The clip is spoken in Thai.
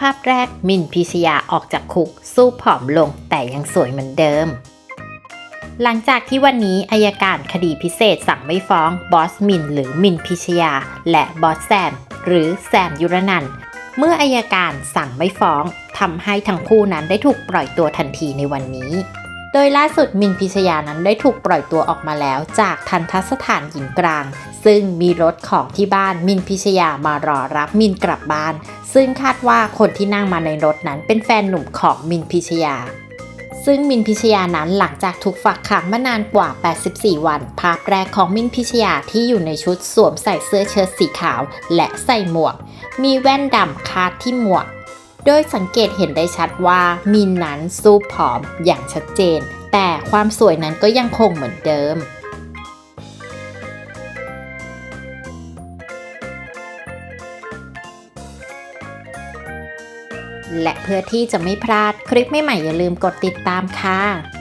ภาพแรกมินพิชยาออกจากคุก สู้ผอมลงแต่ยังสวยเหมือนเดิม หลังจากที่วันนี้อายการคดีพิเศษสั่งไม่ฟ้องบอสมินหรือมินพิชยา และบอสแซม หรือแซมยุรนันเมื่ออายการสั่งไม่ฟ้องทำให้ทั้งคู่นั้นได้ถูกปล่อยตัวทันทีในวันนี้ โดยล่าสุดมินพิชยานั้นได้ถูกปล่อยตัวออกมาแล้ว จากทันทสถานหญิงกลาง ซึ่งมีรถของที่บ้านมินพิชยามารอรับมินกลับบ้าน ซึ่งคาดว่าคนที่นั่งมาในรถนั้นเป็นแฟนหนุ่มของมินพิชยาซึ่งมินพิชยานั้นหลังจากถูกฝากขังมานานกว่า 84 วัน ภาพแรกของมินพิชยาที่อยู่ในชุดสวมใส่เสื้อเชิ้ตสีขาว และใส่หมวก มีแว่นดำคาดที่หมวก โดยสังเกตเห็นได้ชัดว่ามินนั้นสู้ผอมอย่างชัดเจน แต่ความสวยนั้นก็ยังคงเหมือนเดิมและเพื่อที่จะไม่พลาดคลิปใหม่ๆอย่าลืมกดติดตามค่ะ